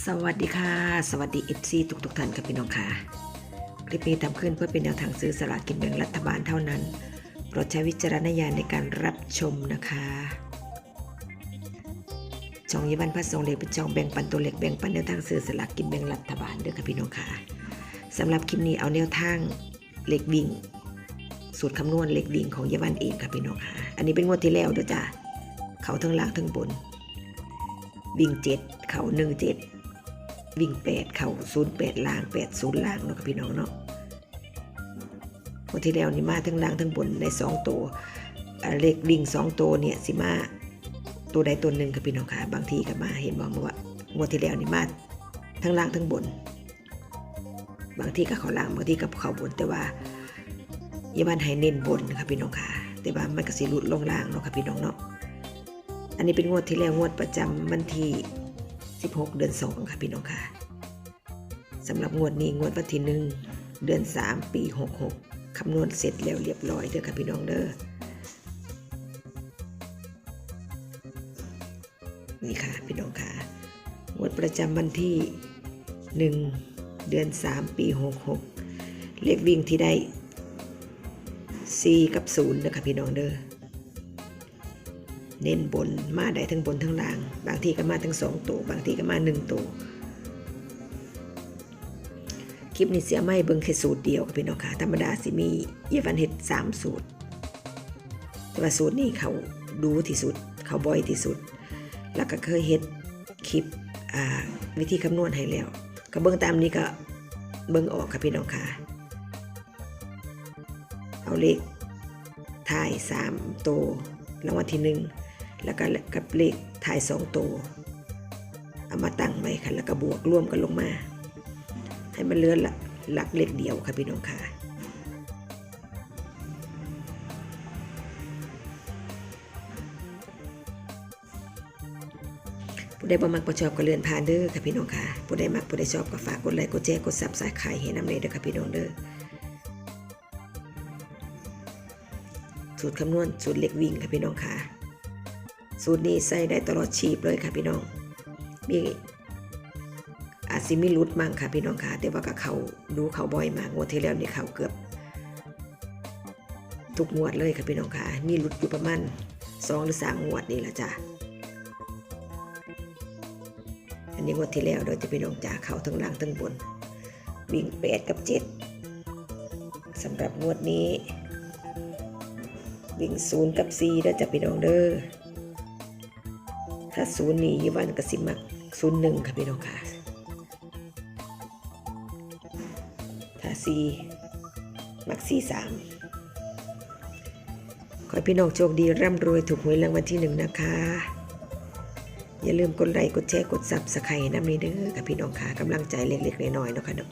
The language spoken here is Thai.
สวัสดีค่ะ สวัสดีเอฟซีทุกทุกๆท่านกับพี่น้องค่ะ คลิปนี้ทำขึ้นเพื่อเป็นแนวทางซื้อสลากกินแบ่งรัฐบาลเท่านั้นโปรดใช้วิจารณญาณในการรับชมนะคะช่องยีบันพระสงฆ์เล็กเป็นช่องแบ่งปันตัวเล็กแบ่งปันแนวทางซื้อสลากกินแบ่งรัฐบาลเด้อค่ะพี่น้องค่ะสำหรับคลิปนี้เอาแนวทางเล็กวิ่ง สูตรคำนวณเล็กวิ่งของยีบันเองค่ะพี่น้องค่ะ อันนี้เป็นงวดที่แล้วเด้อจ้ะเขาทั้งล่างทั้งบนวิ่งเจ็ดเขาหนึ่งเจ็ด วิ่งแปดเข่าศูนย์แปดล่างแปดศูนย์ล่างเนาะพี่น้องเนาะวันที่แล้วนี่มาทั้งล่างทั้งบนในสองตัวเลขวิ่งสองตัวเนี่ยสิมาตัวใดตัวหนึ่งครับพี่น้องค่ะบางทีก็มาเห็นบอกมาว่างวดที่แล้วนี่มาทั้งล่างทั้งบน บางทีก็เขาล่างบางทีก็เขาบนแต่ว่าเยาบันให้เน้นบนนะครับพี่น้องค่ะ แต่ว่ามันก็สิหลุดลงล่างเนาะครับพี่น้องเนาะอันนี้เป็นงวดที่แล้วงวดประจำวันที่ 16 เดือน 2 ค่ะพี่น้องค่ะสำหรับงวดนี้งวดวันที่1เดือน 3 ปี 66 คำนวณเสร็จแล้วเรียบร้อยเด้อค่ะพี่น้องเด้อนี่ค่ะพี่น้องค่ะงวดประจำวันที่ 1 เดือน 3 ปี 66 เลขวิ่งที่ได้ 4 กับ 0 นะคะพี่น้องเด้อ เน้นบนมาได้ทั้งบนทั้งล่าง บางทีก็มาทั้งสองตัวบางทีก็มาหนึ่งตัวคลิปนี้เสียไม่เบิ่งแค่สูตรเดียวกับพี่น้องค่ะธรรมดาสิมีเยฟันเห็ดสามสูตร แต่ว่าสูตรนี้เขาดูที่สุด เขาบ่อยที่สุด แล้วก็เคยเฮ็ดคลิปวิธีคำนวณให้แล้วก็เบิ่งตามนี้ก็เบิ่งออกค่ะพี่น้องค่ะเอาเลขถ่ายสามตัวรางวัลที่หนึ่ง แล้วก็กับเลขถ่ายสองตัว เอามาตั้งไว้ค่ะ แล้วก็บวกร่วมกันลงมา ให้มันเลือหลักหลักเลขเดียวค่ะพี่น้องค่ะ ผู้ใดบ่มักบ่ชอบก็เลื่อนผ่านเด้อค่ะพี่น้องค่ะ ผู้ใดมักผู้ใดชอบก็ฝากกดไลค์กดแชร์กดซับสไครต์ให้นำเลยเด้อค่ะพี่น้องเด้อสูตรคำนวณสูตรเล็กวิ่งค่ะพี่น้องค่ะ สูตรนี้ใส่ได้ตลอดชีพเลยค่ะพี่น้อง มีอาจสิมีรุดมั่งค่ะพี่น้องค่ะแต่ว่าก็เขาดูเขาบ่อยมากงวดที่แล้วนี่เขาเกือบทุกงวดเลยค่ะพี่น้องค่ะมีรุดอยู่ประมาณสองหรือสามงวดนี่แหละจ้ะอันนี้งวดที่แล้วโดยจะพี่น้องจ่าเขาทั้งล่างทั้งบน วิ่งแปดกับเจ็ดสำหรับงวดนี้ วิ่งศูนย์กับสี่เด้อจะพี่น้องเด้อ ถ้าศูนย์นี่ยี่วันก็สิมักศูนย์หนึ่งค่ะพี่น้องค่ะถ้าสี่มักสี่สามขอให้พี่น้องโชคดีร่ำรวยถูกหวยรางวัลที่หนึ่งนะคะ อย่าลืมกดไลค์กดแชร์กดซับสไครต์น้ำนี้เด้อกับพี่น้องค่ะกำลังใจเล็กๆน้อยๆเนาะค่ะเนาะ